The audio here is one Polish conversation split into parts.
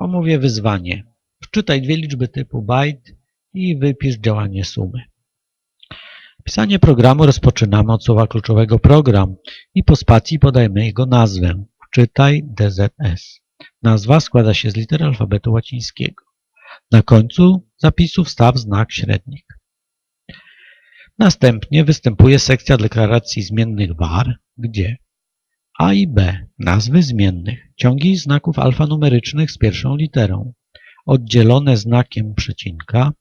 Omówię wyzwanie. Wczytaj dwie liczby typu byte i wypisz działanie sumy. Pisanie programu rozpoczynamy od słowa kluczowego program i po spacji podajemy jego nazwę. Wczytaj DZS. Nazwa składa się z liter alfabetu łacińskiego. Na końcu zapisu wstaw znak średnik. Następnie występuje sekcja deklaracji zmiennych var, gdzie a i b nazwy zmiennych, ciągi znaków alfanumerycznych z pierwszą literą, oddzielone znakiem przecinka,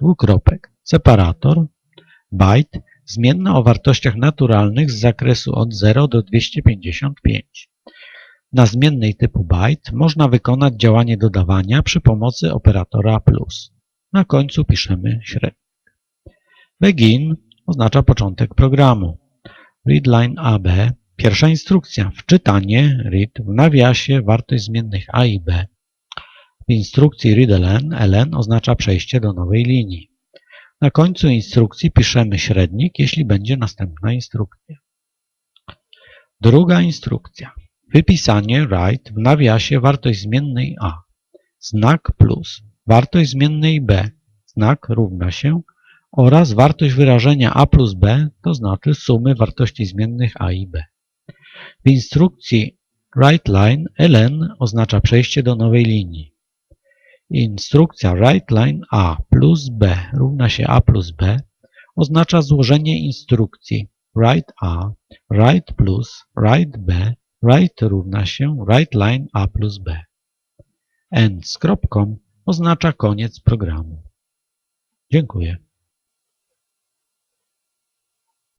dwukropek, separator, byte, zmienna o wartościach naturalnych z zakresu od 0 do 255. Na zmiennej typu byte można wykonać działanie dodawania przy pomocy operatora plus. Na końcu piszemy średnik. Begin oznacza początek programu. Readline AB Pierwsza instrukcja. Wczytanie read w nawiasie wartość zmiennych a i b. W instrukcji readln ln oznacza przejście do nowej linii. Na końcu instrukcji piszemy średnik, jeśli będzie następna instrukcja. Druga instrukcja. Wypisanie write w nawiasie wartość zmiennej a. Znak plus. Wartość zmiennej b. Znak równa się oraz wartość wyrażenia a plus b, to znaczy sumy wartości zmiennych a i b. W instrukcji WriteLine ln oznacza przejście do nowej linii. Instrukcja WriteLine a plus b równa się a plus b oznacza złożenie instrukcji write a, write plus, write b, write równa się WriteLine a plus b. End z kropką oznacza koniec programu. Dziękuję.